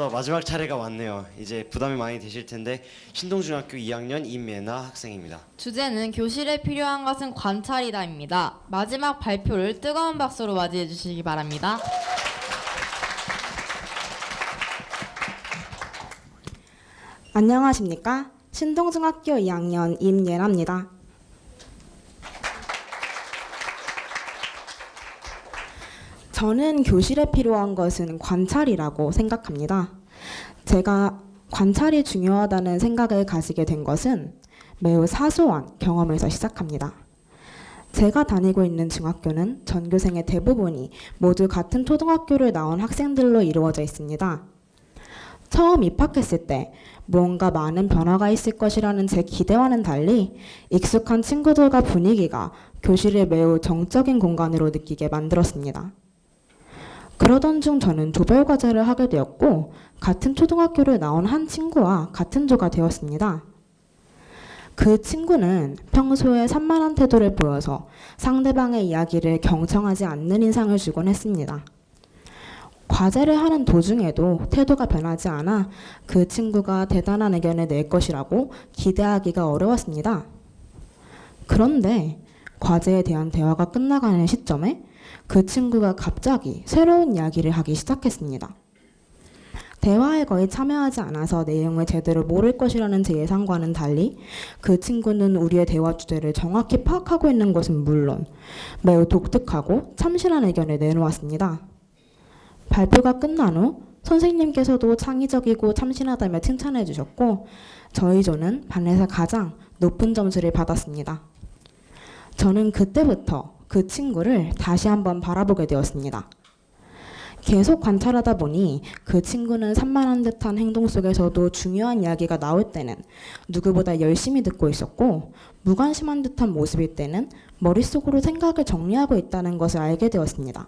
벌써 마지막 차례가 왔네요. 이제 부담이 많이 되실 텐데 신동중학교 2학년 임예나 학생입니다. 주제는 교실에 필요한 것은 관찰이다입니다. 마지막 발표를 뜨거운 박수로 맞이해 주시기 바랍니다. 안녕하십니까? 신동중학교 2학년 임예나입니다. 저는 교실에 필요한 것은 관찰이라고 생각합니다. 제가 관찰이 중요하다는 생각을 가지게 된 것은 매우 사소한 경험에서 시작합니다. 제가 다니고 있는 중학교는 전교생의 대부분이 모두 같은 초등학교를 나온 학생들로 이루어져 있습니다. 처음 입학했을 때 무언가 많은 변화가 있을 것이라는 제 기대와는 달리 익숙한 친구들과 분위기가 교실을 매우 정적인 공간으로 느끼게 만들었습니다. 그러던 중 저는 조별 과제를 하게 되었고 같은 초등학교를 나온 한 친구와 같은 조가 되었습니다. 그 친구는 평소에 산만한 태도를 보여서 상대방의 이야기를 경청하지 않는 인상을 주곤 했습니다. 과제를 하는 도중에도 태도가 변하지 않아 그 친구가 대단한 의견을 낼 것이라고 기대하기가 어려웠습니다. 그런데 과제에 대한 대화가 끝나가는 시점에 그 친구가 갑자기 새로운 이야기를 하기 시작했습니다. 대화에 거의 참여하지 않아서 내용을 제대로 모를 것이라는 제 예상과는 달리 그 친구는 우리의 대화 주제를 정확히 파악하고 있는 것은 물론 매우 독특하고 참신한 의견을 내놓았습니다. 발표가 끝난 후 선생님께서도 창의적이고 참신하다며 칭찬해 주셨고 저희 조는 반에서 가장 높은 점수를 받았습니다. 저는 그때부터 그 친구를 다시 한번 바라보게 되었습니다. 계속 관찰하다 보니 그 친구는 산만한 듯한 행동 속에서도 중요한 이야기가 나올 때는 누구보다 열심히 듣고 있었고 무관심한 듯한 모습일 때는 머릿속으로 생각을 정리하고 있다는 것을 알게 되었습니다.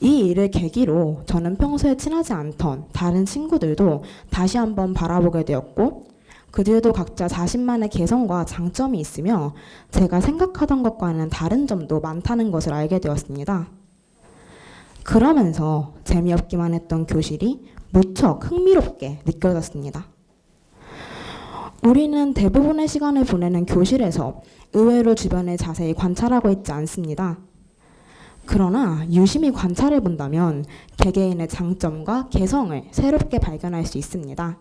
이 일을 계기로 저는 평소에 친하지 않던 다른 친구들도 다시 한번 바라보게 되었고 그들도 각자 자신만의 개성과 장점이 있으며 제가 생각하던 것과는 다른 점도 많다는 것을 알게 되었습니다. 그러면서 재미없기만 했던 교실이 무척 흥미롭게 느껴졌습니다. 우리는 대부분의 시간을 보내는 교실에서 의외로 주변을 자세히 관찰하고 있지 않습니다. 그러나 유심히 관찰해 본다면 개개인의 장점과 개성을 새롭게 발견할 수 있습니다.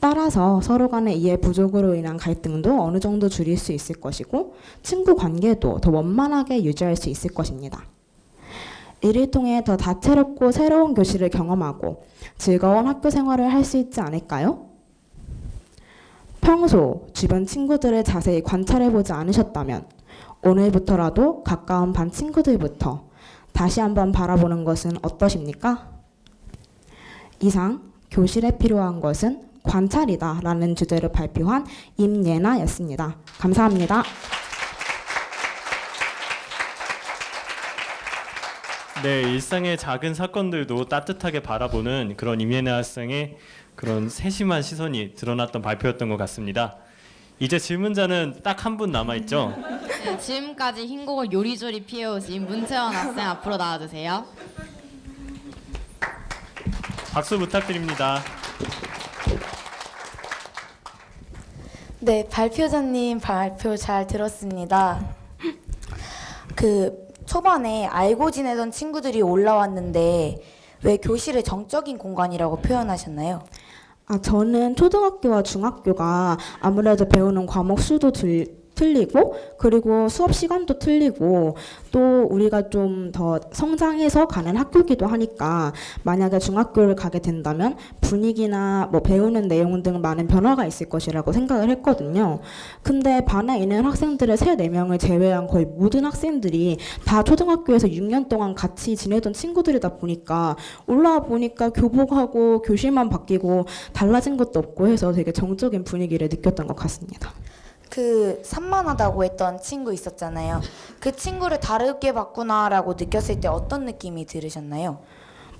따라서 서로 간의 이해 부족으로 인한 갈등도 어느 정도 줄일 수 있을 것이고 친구 관계도 더 원만하게 유지할 수 있을 것입니다. 이를 통해 더 다채롭고 새로운 교실을 경험하고 즐거운 학교 생활을 할 수 있지 않을까요? 평소 주변 친구들을 자세히 관찰해 보지 않으셨다면 오늘부터라도 가까운 반 친구들부터 다시 한번 바라보는 것은 어떠십니까? 이상 교실에 필요한 것은 관찰이다 라는 주제로 발표한 임예나였습니다. 감사합니다. 네, 일상의 작은 사건들도 따뜻하게 바라보는 그런 임예나 학생의 그런 세심한 시선이 드러났던 발표였던 것 같습니다. 이제 질문자는 딱 한 분 남아 있죠. 네, 지금까지 흰곡을 요리조리 피해오신 문채원 학생 앞으로 나와주세요. 박수 부탁드립니다. 네, 발표자님 발표 잘 들었습니다. 그 초반에 알고 지내던 친구들이 올라왔는데 왜 교실을 정적인 공간이라고 표현하셨나요? 아, 저는 초등학교와 중학교가 아무래도 배우는 과목 수도 들, 틀리고 그리고 수업 시간도 틀리고 또 우리가 좀 더 성장해서 가는 학교기도 하니까 만약에 중학교를 가게 된다면 분위기나 뭐 배우는 내용 등 많은 변화가 있을 것이라고 생각을 했거든요. 근데 반에 있는 학생들의 세 네명을 제외한 거의 모든 학생들이 다 초등학교에서 6년 동안 같이 지내던 친구들이다 보니까 올라와 보니까 교복하고 교실만 바뀌고 달라진 것도 없고 해서 되게 정적인 분위기를 느꼈던 것 같습니다. 그 산만하다고 했던 친구 있었잖아요. 그 친구를 다르게 봤구나라고 느꼈을 때 어떤 느낌이 들으셨나요?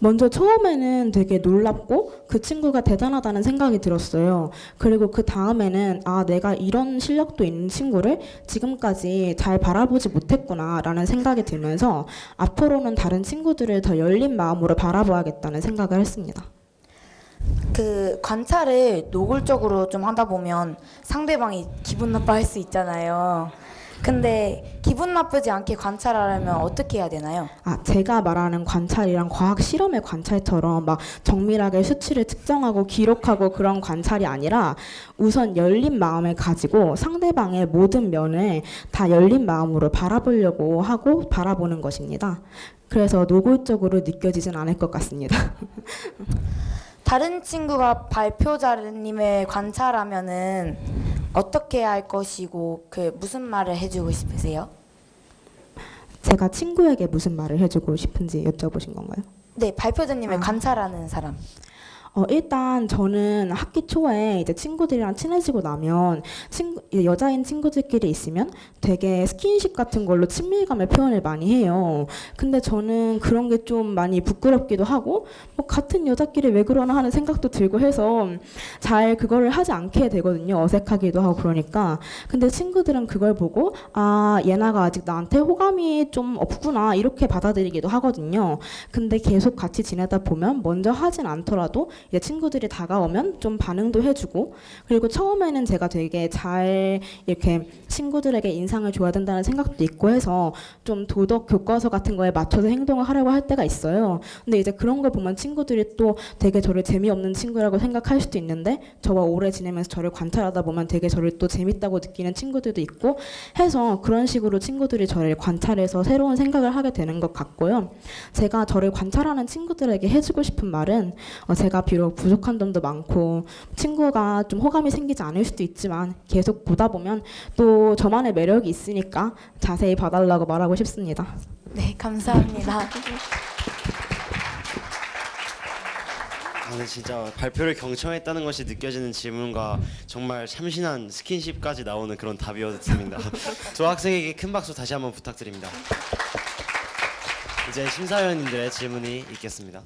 먼저 처음에는 되게 놀랍고 그 친구가 대단하다는 생각이 들었어요. 그리고 그 다음에는 아, 내가 이런 실력도 있는 친구를 지금까지 잘 바라보지 못했구나라는 생각이 들면서 앞으로는 다른 친구들을 더 열린 마음으로 바라봐야겠다는 생각을 했습니다. 그 관찰을 노골적으로 좀 하다 보면 상대방이 기분 나빠할 수 있잖아요. 근데 기분 나쁘지 않게 관찰하려면 어떻게 해야 되나요? 아, 제가 말하는 관찰이랑 과학 실험의 관찰처럼 막 정밀하게 수치를 측정하고 기록하고 그런 관찰이 아니라 우선 열린 마음을 가지고 상대방의 모든 면을 다 열린 마음으로 바라보려고 하고 바라보는 것입니다. 그래서 노골적으로 느껴지진 않을 것 같습니다. 다른 친구가 발표자님을 관찰하면은 어떻게 할 것이고 그 무슨 말을 해주고 싶으세요? 제가 친구에게 무슨 말을 해주고 싶은지 여쭤보신 건가요? 네, 발표자님을 아. 관찰하는 사람. 어, 일단 저는 학기 초에 이제 친구들이랑 친해지고 나면 친구, 여자인 친구들끼리 있으면 되게 스킨십 같은 걸로 친밀감을 표현을 많이 해요. 근데 저는 그런 게 좀 많이 부끄럽기도 하고 뭐 같은 여자끼리 왜 그러나 하는 생각도 들고 해서 잘 그거를 하지 않게 되거든요. 어색하기도 하고 그러니까. 근데 친구들은 그걸 보고 아 예나가 아직 나한테 호감이 좀 없구나 이렇게 받아들이기도 하거든요. 근데 계속 같이 지내다 보면 먼저 하진 않더라도 이제 친구들이 다가오면 좀 반응도 해주고 그리고 처음에는 제가 되게 잘 이렇게 친구들에게 인상을 줘야 된다는 생각도 있고 해서 좀 도덕 교과서 같은 거에 맞춰서 행동을 하려고 할 때가 있어요. 근데 이제 그런 걸 보면 친구들이 또 되게 저를 재미없는 친구라고 생각할 수도 있는데 저와 오래 지내면서 저를 관찰하다 보면 되게 저를 또 재밌다고 느끼는 친구들도 있고 해서 그런 식으로 친구들이 저를 관찰해서 새로운 생각을 하게 되는 것 같고요. 제가 저를 관찰하는 친구들에게 해주고 싶은 말은 어, 제가 비록 부족한 점도 많고 친구가 좀 호감이 생기지 않을 수도 있지만 계속 보다 보면 또 저만의 매력이 있으니까 자세히 봐달라고 말하고 싶습니다. 네, 감사합니다. 저는 진짜 발표를 경청했다는 것이 느껴지는 질문과 정말 참신한 스킨십까지 나오는 그런 답이었습니다. 두 학생에게 큰 박수 다시 한번 부탁드립니다. 이제 심사위원님들의 질문이 있겠습니다.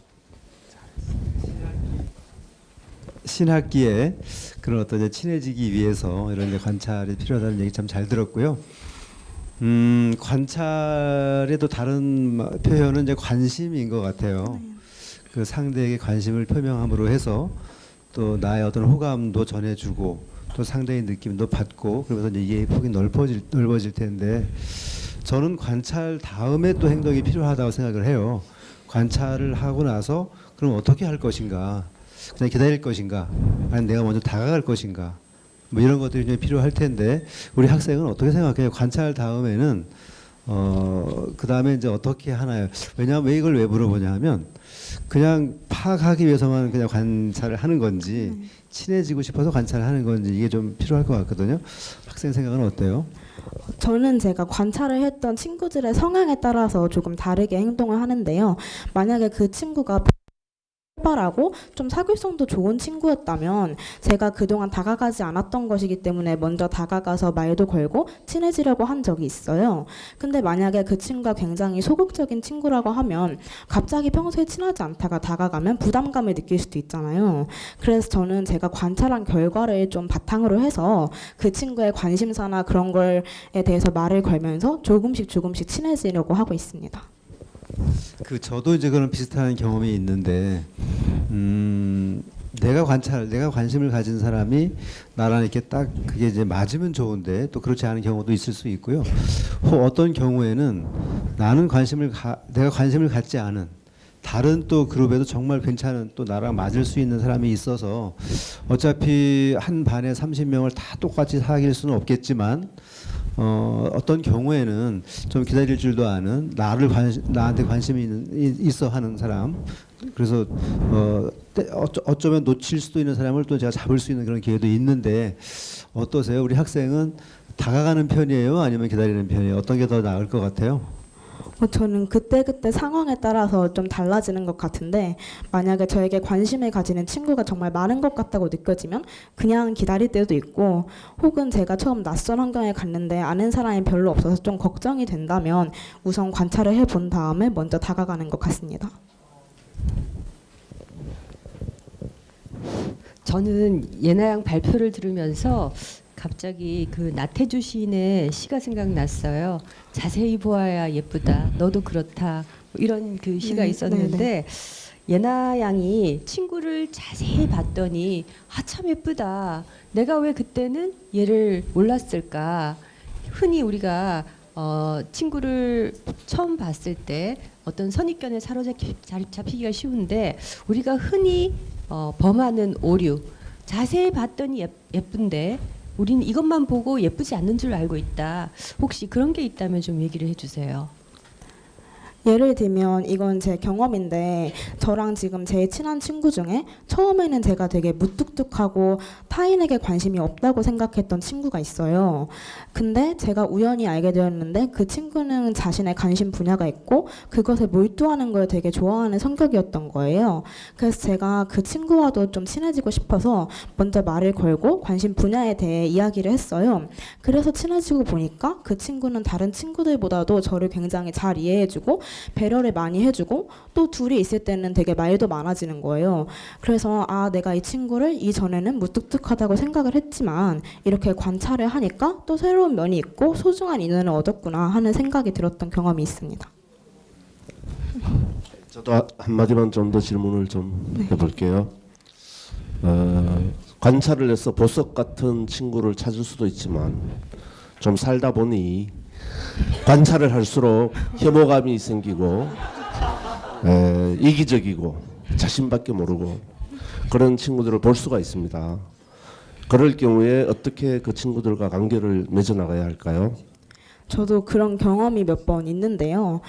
신학기에 그런 어떤 이제 친해지기 위해서 이런 이제 관찰이 필요하다는 얘기 참 잘 들었고요. 음, 관찰의 또 다른 마- 표현은 이제 관심인 것 같아요. 그 상대에게 관심을 표명함으로 해서 또 나의 어떤 호감도 전해주고 또 상대의 느낌도 받고 그러면서 이제 이해 폭이 넓어질 넓어질 텐데 저는 관찰 다음에 또 행동이 필요하다고 생각을 해요. 관찰을 하고 나서 그럼 어떻게 할 것인가? 그냥 기다릴 것인가? 아니면 내가 먼저 다가갈 것인가? 뭐 이런 것들이 좀 필요할 텐데 우리 학생은 어떻게 생각해요? 관찰 다음에는 어, 그 다음에 이제 어떻게 하나요? 왜냐하면 왜 이걸 왜 물어보냐면 그냥 파악하기 위해서만 그냥 관찰을 하는 건지 친해지고 싶어서 관찰을 하는 건지 이게 좀 필요할 것 같거든요. 학생 생각은 어때요? 저는 제가 관찰을 했던 친구들의 성향에 따라서 조금 다르게 행동을 하는데요. 만약에 그 친구가 활발하고 좀 사교성도 좋은 친구였다면 제가 그동안 다가가지 않았던 것이기 때문에 먼저 다가가서 말도 걸고 친해지려고 한 적이 있어요. 근데 만약에 그 친구가 굉장히 소극적인 친구라고 하면 갑자기 평소에 친하지 않다가 다가가면 부담감을 느낄 수도 있잖아요. 그래서 저는 제가 관찰한 결과를 좀 바탕으로 해서 그 친구의 관심사나 그런 걸에 대해서 말을 걸면서 조금씩 조금씩 친해지려고 하고 있습니다. 그 저도 이제 그런 비슷한 경험이 있는데 음 내가 관찰 내가 관심을 가진 사람이 나랑 이렇게 딱 그게 이제 맞으면 좋은데 또 그렇지 않은 경우도 있을 수 있고요. 혹 어떤 경우에는 나는 관심을 가, 내가 관심을 갖지 않은 다른 또 그룹에도 정말 괜찮은 또 나랑 맞을 수 있는 사람이 있어서 어차피 한 반에 30명을 다 똑같이 사귈 수는 없겠지만 어, 어떤 경우에는 좀 기다릴 줄도 아는 나를 관, 나한테 관심이 있는, 이- 있어 하는 사람 그래서 어, 어쩌면 놓칠 수도 있는 사람을 또 제가 잡을 수 있는 그런 기회도 있는데 어떠세요? 우리 학생은 다가가는 편이에요? 아니면 기다리는 편이에요? 어떤 게 더 나을 것 같아요? 어, 저는 그때그때 상황에 따라서 좀 달라지는 것 같은데 만약에 저에게 관심을 가지는 친구가 정말 많은 것 같다고 느껴지면 그냥 기다릴 때도 있고 혹은 제가 처음 낯선 환경에 갔는데 아는 사람이 별로 없어서 좀 걱정이 된다면 우선 관찰을 해본 다음에 먼저 다가가는 것 같습니다. 저는 예나 양 발표를 들으면서 갑자기 그 나태주 시인의 시가 생각났어요. 자세히 보아야 예쁘다. 너도 그렇다. 뭐 이런 그 시가 네, 있었는데 예나 양이 친구를 자세히 봤더니 아참 예쁘다. 내가 왜 그때는 얘를 몰랐을까? 흔히 우리가 어, 친구를 처음 봤을 때 어떤 선입견에 사로잡히기가 쉬운데 우리가 흔히 어, 범하는 오류 자세히 봤더니 예, 예쁜데 우리는 이것만 보고 예쁘지 않는 줄 알고 있다. 혹시 그런 게 있다면 좀 얘기를 해주세요. 예를 들면 이건 제 경험인데 저랑 지금 제일 친한 친구 중에 처음에는 제가 되게 무뚝뚝하고 타인에게 관심이 없다고 생각했던 친구가 있어요. 근데 제가 우연히 알게 되었는데 그 친구는 자신의 관심 분야가 있고 그것에 몰두하는 걸 되게 좋아하는 성격이었던 거예요. 그래서 제가 그 친구와도 좀 친해지고 싶어서 먼저 말을 걸고 관심 분야에 대해 이야기를 했어요. 그래서 친해지고 보니까 그 친구는 다른 친구들보다도 저를 굉장히 잘 이해해주고 배려를 많이 해주고 또 둘이 있을 때는 되게 말도 많아지는 거예요. 그래서 아 내가 이 친구를 이전에는 무뚝뚝하다고 생각을 했지만 이렇게 관찰을 하니까 또 새로운 면이 있고 소중한 인연을 얻었구나 하는 생각이 들었던 경험이 있습니다. 저도 하- 한마디만 좀 더 질문을 좀 해볼게요. 어, 관찰을 해서 보석 같은 친구를 찾을 수도 있지만 좀 살다 보니 관찰을 할수록 혐오감이 생기고 에, 이기적이고 자신밖에 모르고 그런 친구들을 볼 수가 있습니다. 그럴 경우에 어떻게 그 친구들과 관계를 맺어 나가야 할까요? 저도 그런 경험이 몇 번 있는데요.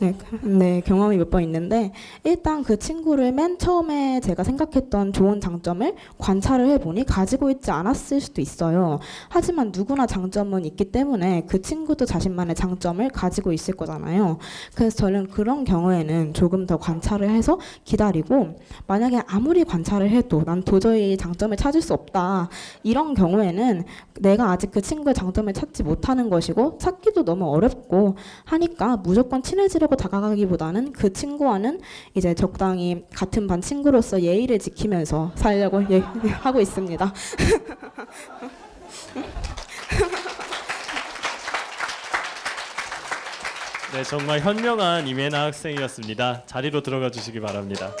네, 네, 경험이 몇 번 있는데 일단 그 친구를 맨 처음에 제가 생각했던 좋은 장점을 관찰을 해보니 가지고 있지 않았을 수도 있어요. 하지만 누구나 장점은 있기 때문에 그 친구도 자신만의 장점을 가지고 있을 거잖아요. 그래서 저는 그런 경우에는 조금 더 관찰을 해서 기다리고 만약에 아무리 관찰을 해도 난 도저히 장점을 찾을 수 없다. 이런 경우에는 내가 아직 그 친구의 장점을 찾지 못하는 것이고 찾기 도 너무 어렵고 하니까 무조건 친해지려고 다가가기보다는 그 친구와는 이제 적당히 같은 반 친구로서 예의를 지키면서 살려고 예, 하고 있습니다. 네, 정말 현명한 이메나 학생이었습니다. 자리로 들어가 주시기 바랍니다.